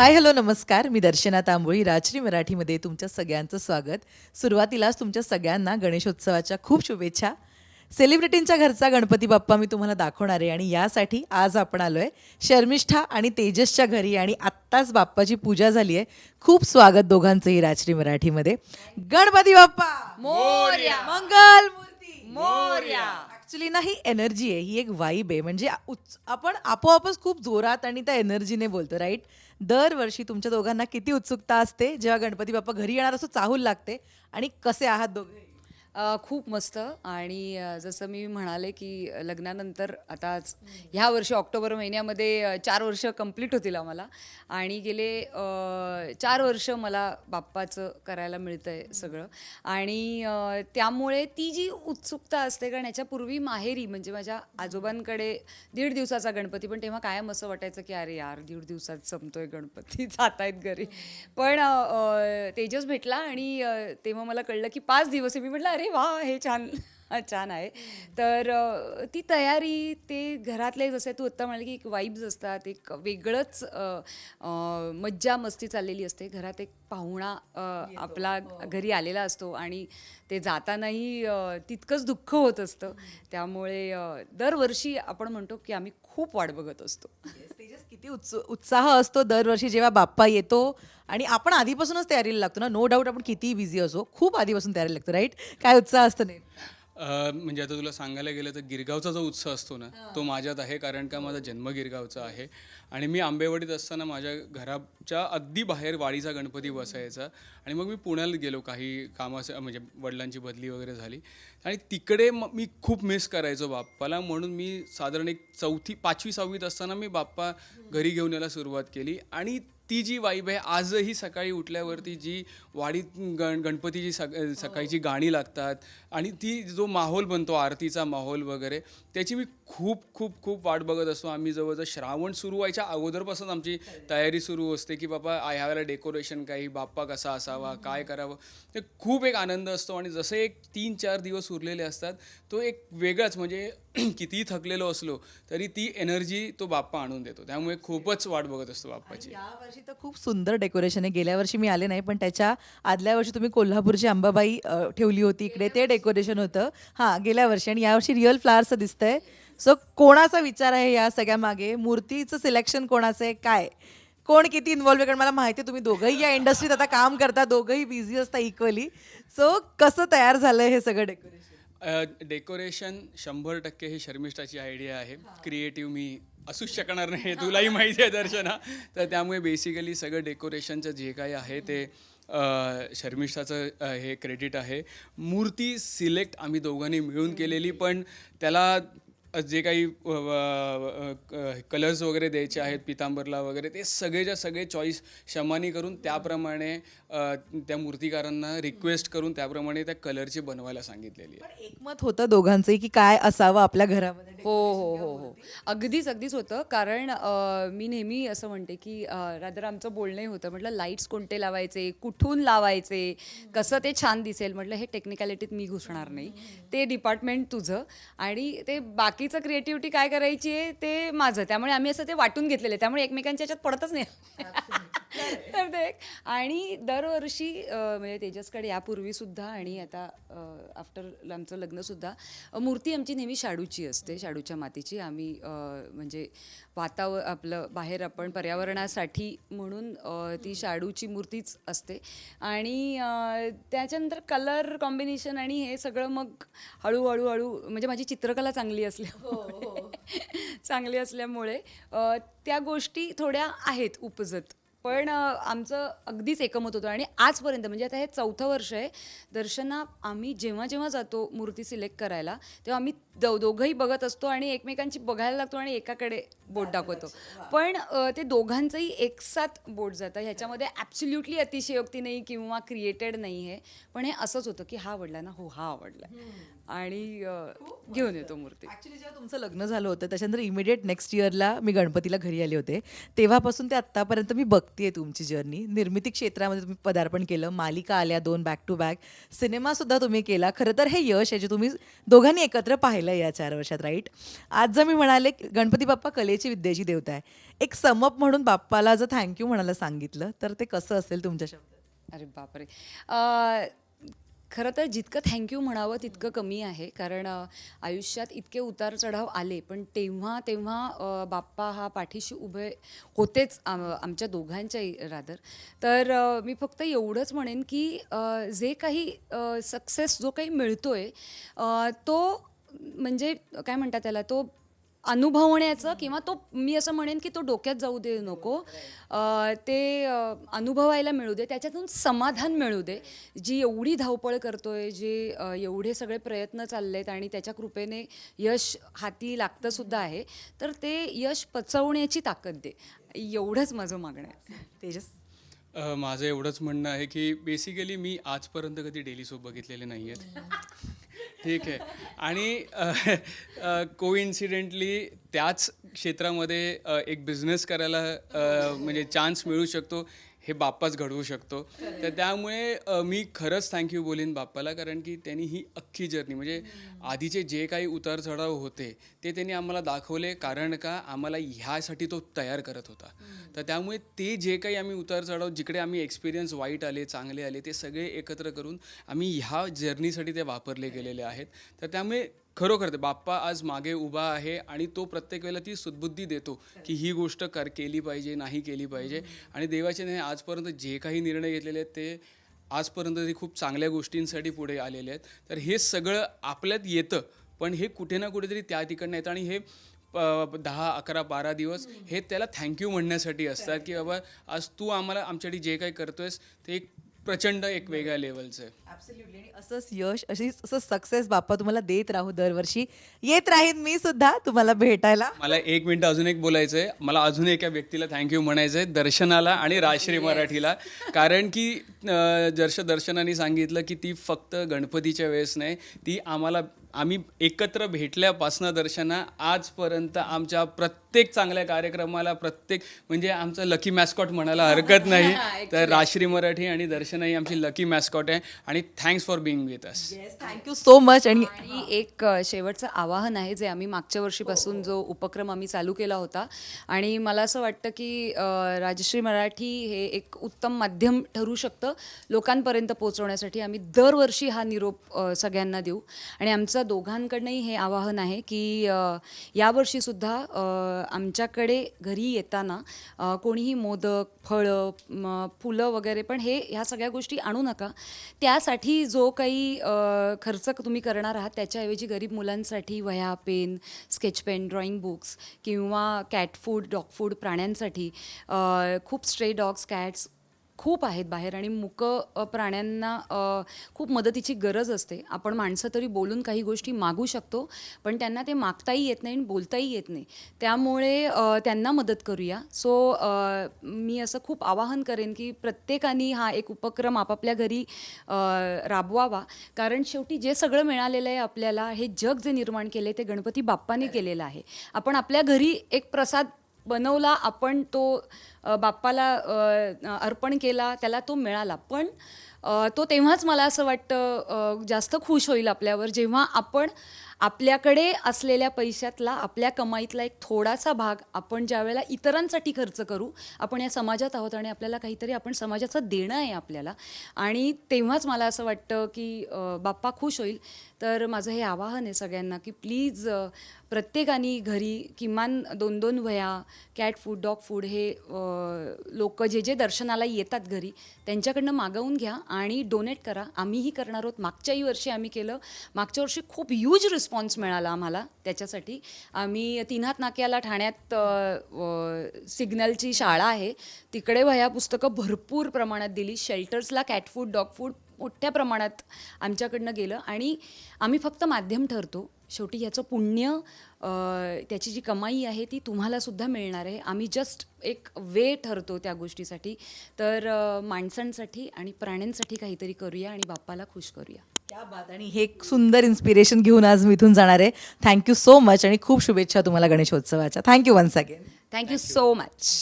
Hi hello नमस्कार. मी दर्शना तांबोळी राजश्री मराठीमध्ये तुमच्या सगळ्यांचं स्वागत. सुरुवातीलाच तुमच्या सगळ्यांना गणेशोत्सवाच्या खूप शुभेच्छा. सेलिब्रिटींच्या घरचा गणपती बाप्पा मी तुम्हाला दाखवणार आहे आणि यासाठी आज आपण आलो आहे शर्मिष्ठा आणि तेजसच्या घरी आणि आत्ताच बाप्पाची पूजा झाली आहे. खूप स्वागत दोघांचंही राजश्री मराठीमध्ये. गणपती बाप्पा! मोरया. मंगल मूर्ती मोरया. ऍक्च्युली ना ही एनर्जी आहे ही एक वाईब आहे. म्हणजे उच आपण आपोआपच खूप जोरात आणि त्या एनर्जीने बोलतो राईट दरवर्षी तुमच्या दोघांना किती उत्सुकता असते जेव्हा गणपती बाप्पा घरी येणार असं चाहूल लागते. आणि कसे आहात दोघे? खूप मस्त. आणि जसं मी म्हणाले की लग्नानंतर आता ह्या वर्षी ऑक्टोबर महिन्यामध्ये चार वर्ष कंप्लीट होतील आम्हाला. आणि गेले चार वर्ष मला बाप्पाचं करायला मिळतं आहे सगळं. आणि त्यामुळे ती जी उत्सुकता असते कारण याच्यापूर्वी माहेरी म्हणजे माझ्या आजोबांकडे दीड दिवसाचा गणपती पण तेव्हा कायम असं वाटायचं की अरे यार दीड दिवसात संपतोय गणपती जात आहेत घरी. पण तेजस भेटला आणि तेव्हा मला कळलं की पाच दिवस आहे. मी म्हटलं अरे वा हे छान. छान आहे. तर ती तयारी ते घरातले जसे तू आत्ता म्हणाले की एक वाईब्स असतात एक वेगळंच मज्जा मस्ती चाललेली असते. घरात एक पाहुणा आपला घरी आलेला असतो आणि ते जातानाही तितकंच दुःख होत असतं. त्यामुळे दरवर्षी आपण म्हणतो की आम्ही खूप वाट बघत असतो. तेजस किती उत्सु उत्साह असतो दरवर्षी जेव्हा बाप्पा येतो आणि आपण आधीपासूनच तयारीला लागतो ना? नो डाऊट आपण किती बिझी असो खूप आधीपासून तयारीला लागतो राईट काय उत्साह असतो नाही म्हणजे आता तुला सांगायला गेलं तर गिरगावचा जो उत्सव असतो ना तो माझ्यात आहे कारण का माझा जन्म गिरगावचा आहे. आणि मी आंबेवाडीत असताना माझ्या घराच्या अगदी बाहेर वाडीचा गणपती बसायचा. आणि मग मी पुण्याला गेलो काही कामास म्हणजे वडिलांची बदली वगैरे झाली. आणि तिकडे मग मी खूप मिस करायचो बाप्पाला. म्हणून मी साधारण एक चौथी पाचवी सहावीत असताना मी बाप्पा घरी घेऊन यायला सुरुवात केली. आणि ती जी वाईब आहे आजही सकाळी उठल्यावरती जी वाडीत गण गणपतीची सक सकाळची गाणी लागतात आणि ती जो माहोल बनतो आरतीचा माहोल वगैरे त्याची मी खूप खूप खूप वाट बघत असतो. आम्ही जवळजवळ श्रावण सुरू व्हायच्या अगोदरपासून आमची तयारी सुरू असते की बाबा ह्यावेळेला डेकोरेशन काही बाप्पा कसा असावा काय करावं? ते खूप एक आनंद असतो आणि जसे एक तीन चार दिवस उरलेले असतात तो एक वेगळाच म्हणजे कितीही थकलेलो असलो तरी ती एनर्जी तो बाप्पा आणून देतो. त्यामुळे खूपच वाट बघत असतो बाप्पाची. या वर्षी तर खूप सुंदर डेकोरेशन आहे. गेल्या वर्षी मी आले नाही पण त्याच्या आदल्या वर्षी तुम्ही कोल्हापूरची अंबाबाई अ, ठेवली होती. इकडे ते डेकोरेशन होतं. हां गेल्या वर्षी. आणि यावर्षी रिअल फ्लावर्सचं दिसतंय. सो कोणाचा विचार आहे या सगळ्या मागे? मूर्तीचं सिलेक्शन कोणाचं आहे? काय? कोण किती इन्व्हॉल्व आहे? कारण मला माहिती आहे तुम्ही दोघंही या इंडस्ट्रीत आता काम करता दोघंही बिझी असता इक्वली सो कसं तयार झालं हे सगळं डेकोरेशन डेकोरेशन शंभर टक्के ही शर्मिष्ठाची आयडिया आहे. क्रिएटिव्ह मी असूच शकणार नाही हे तुलाही माहिती आहे दर्शना. तर त्यामुळे बेसिकली सगळं डेकोरेशनचं जे काही आहे ते शर्मिष्ठाचं हे क्रेडिट आहे. मूर्ती सिलेक्ट आम्ही दोघांनी मिळून केलेली पण त्याला जे काही कलर्स वगैरे द्यायचे आहेत पितांबरला वगैरे ते सगळेच्या सगळे चॉईस शमानी करून त्याप्रमाणे त्या मूर्तिकारांना रिक्वेस्ट करून त्याप्रमाणे त्या कलरची बनवायला सांगितलेली आहे. पण एकमत होतं दोघांचंही की काय असावं आपल्या घरामध्ये हो हो हो हो. अगदीच अगदीच होतं. कारण मी नेहमी असं म्हणते की रादर आमचं बोलणंही होतं. म्हटलं लाईट्स कोणते लावायचे? कुठून लावायचे? कसं ते छान दिसेल? म्हटलं हे टेक्निकॅलिटीत मी घुसणार नाही. ते डिपार्टमेंट तुझं. आणि ते बाकीचं क्रिएटिव्हिटी काय करायची आहे ते माझं. त्यामुळे आम्ही असं ते वाटून घेतलेलं आहे. त्यामुळे एकमेकांच्या याच्यात पडतच नाही. ते एक. आणि दरवर्षी म्हणजे तेजसकडे यापूर्वी सुद्धा आणि आता आफ्टर आमचं लग्नसुद्धा मूर्ती आमची नेहमी शाडूची असते शाडूच्या मातीची. आम्ही म्हणजे वातावर आपलं बाहेर आपण पर्यावरणासाठी म्हणून ती शाडूची मूर्तीच असते. आणि त्याच्यानंतर कलर कॉम्बिनेशन आणि हे सगळं मग हळूहळू हळू म्हणजे माझी चित्रकला चांगली असल्यामुळे चांगली असल्यामुळे त्या गोष्टी थोड्या आहेत उपजत. पण आमचं अगदीच एकमत होतं. आणि आजपर्यंत म्हणजे आता हे चौथं वर्ष आहे दर्शना आम्ही जेव्हा जेव्हा जातो मूर्ती सिलेक्ट करायला तेव्हा आम्ही दो दोघंही बघत असतो आणि एकमेकांची बघायला लागतो आणि एकाकडे बोट दाखवतो. पण ते दोघांचंही एकसाथ बोट जातं. ह्याच्यामध्ये ॲब्सल्युटली अतिशयोक्ती नाही किंवा क्रिएटेड नाही आहे पण हे असंच होतं की हा आवडला ना हो हा आवडला. आणि घेऊन येतो मूर्ती. ऍक्च्युली जेव्हा तुमचं लग्न झालं होतं त्याच्यानंतर इमिडिएट नेक्स्ट इयरला मी गणपतीला घरी आले होते. तेव्हापासून ते आत्तापर्यंत मी बघते बघतीये तुमची जर्नी निर्मिती क्षेत्रामध्ये तुम्ही पदार्पण केलं मालिका आल्या दोन बॅक टू बॅक सिनेमासुद्धा तुम्ही केला. खरं तर हे यश आहे जे तुम्ही दोघांनी एकत्र पाहिलं या चार वर्षात राईट आज जर मी म्हणाले गणपती बाप्पा कलेची विद्येची देवता आहे. एक समप म्हणून बाप्पाला जर थँक्यू म्हणायला सांगितलं तर ते कसं असेल तुमच्या शब्दात? अरे बापरे. अं, खरं तर जितकं थँक्यू म्हणावं तितकं कमी आहे. कारण आयुष्यात इतके उतार चढाव आले पण तेव्हा तेव्हा बाप्पा हा पाठीशी उभे होतेच आम- आमच्या दोघांच्याही रादर तर मी फक्त एवढंच म्हणेन की जे काही सक्सेस जो काही मिळतो आहे तो म्हणजे काय म्हणतात त्याला तो अनुभवण्याचं किंवा तो मी असं म्हणेन की तो डोक्यात जाऊ दे नको. अं, ते अं, अनुभवायला मिळू दे. त्याच्यातून समाधान मिळू दे. जी एवढी धावपळ करतोय जे अं, एवढे सगळे प्रयत्न चालले आहेत आणि त्याच्या कृपेने यश हाती लागतं सुद्धा आहे तर ते यश पचवण्याची ताकद दे. एवढंच माझं मागणं आहे. तेजस? अ, माझं एवढंच म्हणणं आहे की बेसिकली मी आजपर्यंत कधी डेली सोप बघितलेले नाही आहेत ठीक आहे. आणि को इन्सिडेंटली त्याच क्षेत्रामध्ये एक बिझनेस करायला म्हणजे चान्स मिळू शकतो. हे बाप्पाच घडवू शकतो. तर त्यामुळे मी खरंच थँक्यू बोलीन बाप्पाला कारण की त्यांनी ही अख्खी जर्नी म्हणजे आधीचे जे काही उतार चढाव होते ते त्यांनी आम्हाला दाखवले. कारण का? आम्हाला ह्यासाठी तो तयार करत होता. तर त्यामुळे ते जे काही आम्ही उतार चढाव जिकडे आम्ही एक्सपिरियन्स वाईट आले चांगले आले ते सगळे एकत्र करून आम्ही ह्या जर्नीसाठी ते वापरले गेलेले आहेत. तर त्यामुळे खरोखर ते बाप्पा आज मागे उभा आहे आणि तो प्रत्येक वेळेला ती सुदबुद्धी देतो की ही गोष्ट कर केली पाहिजे नाही केली पाहिजे. आणि देवाचे नाही आजपर्यंत जे काही निर्णय घेतलेले आहेत ते आजपर्यंत ते खूप चांगल्या गोष्टींसाठी पुढे आलेले आहेत. तर हे सगळं आपल्यात येतं पण हे कुठे ना कुठेतरी त्या ठिकाणी येतं. आणि हे प- दहा अकरा बारा दिवस हे त्याला थँक्यू म्हणण्यासाठी असतात की बाबा आज तू आम्हाला आमच्यासाठी जे काही करतोयस ते एक प्रचंड एक वेगळ्या लेवलचं आहे. ॲब्सल्युटली आणि असंच यश अशीच असं सक्सेस बाप्पा तुम्हाला देत राहू दरवर्षी. येत राहीन मी सुद्धा तुम्हाला भेटायला. मला एक मिनिट अजून एक बोलायचं आहे मला अजून एका व्यक्तीला थँक्यू म्हणायचं आहे दर्शनाला आणि राजश्री मराठीला. कारण की अं, जर्श दर्शनाने सांगितलं की ती फक्त गणपतीच्या वेळेस नाही ती आम्हाला आम्ही एकत्र भेटल्यापासनं दर्शना आजपर्यंत आमच्या प्रत्येक चांगल्या कार्यक्रमाला प्रत्येक म्हणजे आमचं लकी मॅस्कॉट म्हणायला हरकत नाही. तर राजश्री मराठी आणि दर्शना ही आमची लकी मॅस्कॉट आहे. आणि thanks for being with us thank you so much आणि एक शेवटचं आवाहन आहे जे आम्ही मागच्या वर्षीपासून जो उपक्रम आम्ही चालू केला होता. आणि मला असं वाटतं की राजश्री मराठी हे एक उत्तम माध्यम ठरू शकतं लोकांपर्यंत पोहोचवण्यासाठी. आम्ही दरवर्षी हा निरोप सगळ्यांना देऊ. आणि आमचं दोघांकडनंही हे आवाहन आहे की यावर्षीसुद्धा आमच्याकडे घरी येताना कोणीही मोदक फळं फुलं वगैरे पण हे ह्या सगळ्या गोष्टी आणू नका. त्यासाठी जो काही खर्च तुम्ही करणार आहात त्याच्याऐवजी गरीब मुलांसाठी वह्या pen sketch pen drawing books किंवा कॅट फूड डॉग फूड प्राण्यांसाठी खूप स्ट्रे डॉग्स कॅट्स खूप आहेत बाहेर आणि मुक प्राण्यांना खूप मदतीची गरज असते. आपण माणसं तरी बोलून काही गोष्टी मागू शकतो पण त्यांना ते मागताही येत नाही आणि बोलताही येत नाही. त्यामुळे त्यांना मदत करूया. सो मी असं खूप आवाहन करेन की प्रत्येकाने हा एक उपक्रम आपापल्या घरी राबवावा. कारण शेवटी जे सगळं मिळालेलं आहे आपल्याला हे जग जे निर्माण केले ते गणपती बाप्पाने केलेलं आहे. आपण आपल्या घरी एक प्रसाद बनवला आपण तो बाप्पाला अर्पण केला त्याला तो मिळाला. पण तो तेव्हाच मला असं वाटतं जास्त खुश होईल आपल्यावर जेव्हा आपण आपल्याकडे असलेल्या पैशातला आपल्या कमाईतला एक थोडासा भाग आपण ज्यावेळेला इतरांसाठी खर्च करू आपण या समाजात आहोत आणि आपल्याला काहीतरी आपण समाजाचं देणं आहे आपल्याला. आणि तेव्हाच मला असं वाटतं की बाप्पा खुश होईल. तर माझं हे आवाहन आहे सगळ्यांना की प्लीज प्रत्येकाने घरी किमान दोन दोन वह्या कॅट फूड डॉग फूड हे लोक जे जे दर्शनाला येतात घरी त्यांच्याकडनं मागवून घ्या आणि डोनेट करा. आम्हीही करणार आहोत. मागच्याही वर्षी आम्ही केलं. मागच्या वर्षी खूप ह्यूज रिस्पॉन्स मिळाला आम्हाला. त्याच्यासाठी आम्ही तिन्हात नाक्याला ठाण्यात सिग्नलची शाळा आहे. तिकडे वह्या पुस्तकं भरपूर प्रमाणात दिली. शेल्टर्सला कॅटफूड डॉग फूड मोठ्या प्रमाणात आमच्याकडनं गेलं. आणि आम्ही फक्त माध्यम ठरतो. शेवटी ह्याचं पुण्य त्याची जी कमाई आहे ती तुम्हाला सुद्धा मिळणार आहे. आम्ही जस्ट एक वे ठरतो त्या गोष्टीसाठी. तर माणसांसाठी आणि प्राण्यांसाठी काहीतरी करूया आणि बाप्पाला खुश करूया. क्या बात. आणि हे एक सुंदर इन्स्पिरेशन घेऊन आज मी इथून जाणार आहे. थँक्यू सो मच आणि खूप शुभेच्छा तुम्हाला गणेशोत्सवाच्या. Thank you once again thank you so much